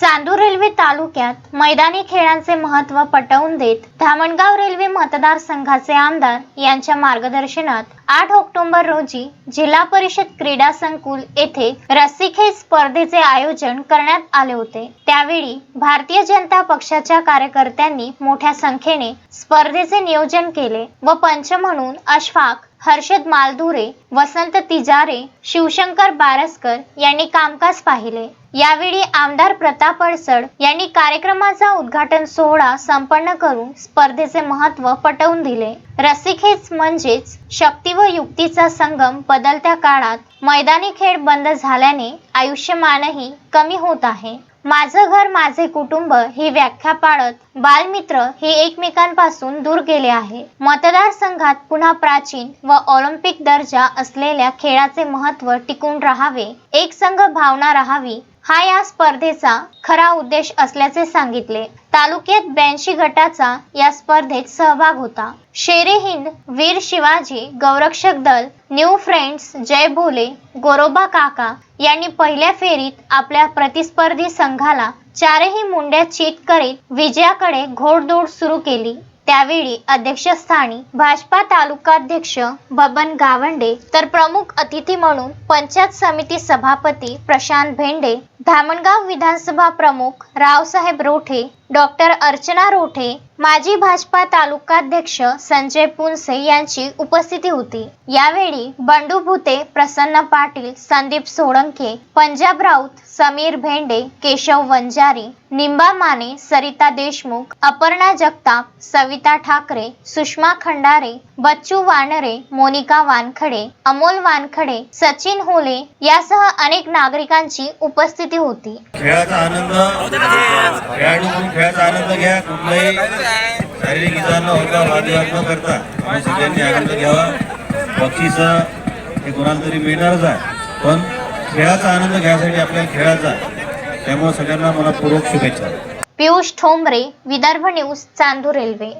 Chandur railway तालुक्यात मैदानी खेळांचे महत्त्व पटवून देत धामणगाव रेल्वे मतदारसंघाचे आमदार यांच्या मार्गदर्शनात आठ ऑक्टोबर रोजी जिल्हा परिषद क्रीडा संकुल येथे रस्सीखेच स्पर्धेचे आयोजन करण्यात आले होते. त्यावेळी भारतीय जनता पक्षाच्या कार्यकर्त्यांनी मोठ्या संख्येने स्पर्धेचे नियोजन केले व पंच म्हणून अशफाक हर्षद मालधुरे वसंत तिजारे शिवशंकर बारसकर यांनी कामकाज पाहिले. यावेळी आमदार प्रताप अडसड यांनी कार्यक्रमाचा उद्घाटन सोहळा संपन्न करून स्पर्धेचे महत्त्व पटवून दिले. रस्सीखेच म्हणजेच शक्ती व युक्तीचा संगम बदलत्या काळात मैदानी खेळ बंद झाल्याने आयुष्यमानही कमी होत आहे. माझं घर माझे कुटुंब ही व्याख्या पाळत बालमित्र हे एकमेकांपासून दूर गेले आहे. मतदारसंघात पुन्हा प्राचीन व ऑलिम्पिक दर्जा असलेल्या खेळाचे महत्त्व टिकून राहावे एक संघ भावना राहावी हा या स्पर्धेचा खरा उद्देश असल्याचे सांगितले. तालुक्यात ब्याऐंशी गटाचा या स्पर्धेत सहभाग होता. शेरे हिंद वीर शिवाजी गौरक्षक दल न्यू फ्रेंड्स जय भोले गोरोबा काका यांनी पहिल्या फेरीत आपल्या प्रतिस्पर्धी संघाला चारही मुंड्या चीत करीत विजयाकडे घोडदौड सुरू केली. त्यावेळी अध्यक्षस्थानी भाजपा तालुकाध्यक्ष बबन गावंडे तर प्रमुख अतिथी म्हणून पंचायत समिती सभापती प्रशांत भेंडे धामणगाव विधानसभा प्रमुख रावसाहेब रोठे डॉक्टर अर्चना रोठे माजी भाजपा तालुकाध्यक्ष संजय पुनसे यांची उपस्थिती होती. यावेळी बंडू भुते प्रसन्न पाटील संदीप सोळंके पंजाब राऊत समीर भेंडे केशव वंजारी निंबा माने सरिता देशमुख अपर्णा जगताप सविता ठाकरे सुषमा खंडारे बच्चू वानरे मोनिका वानखडे अमोल वानखडे सचिन होले यासह अनेक नागरिकांची उपस्थिती होती? खेळाचा आनंद. खेळाडू म्हणून खेळाचा आनंद घ्या. कुठलाही शारीरिक इजा होता वादविवाद न करता. आपण सगळ्यांनी आनंद घ्यावा. बक्षीस हे कोणाला तरी मिळणारच आहे. पण खेळाचा आनंद घ्यायसाठी आपल्याला खेळाचा. त्यामुळे सगळ्यांना मला पूर्वक शुभेच्छा. Piyush Thombare Vidarbha news Chandur railway.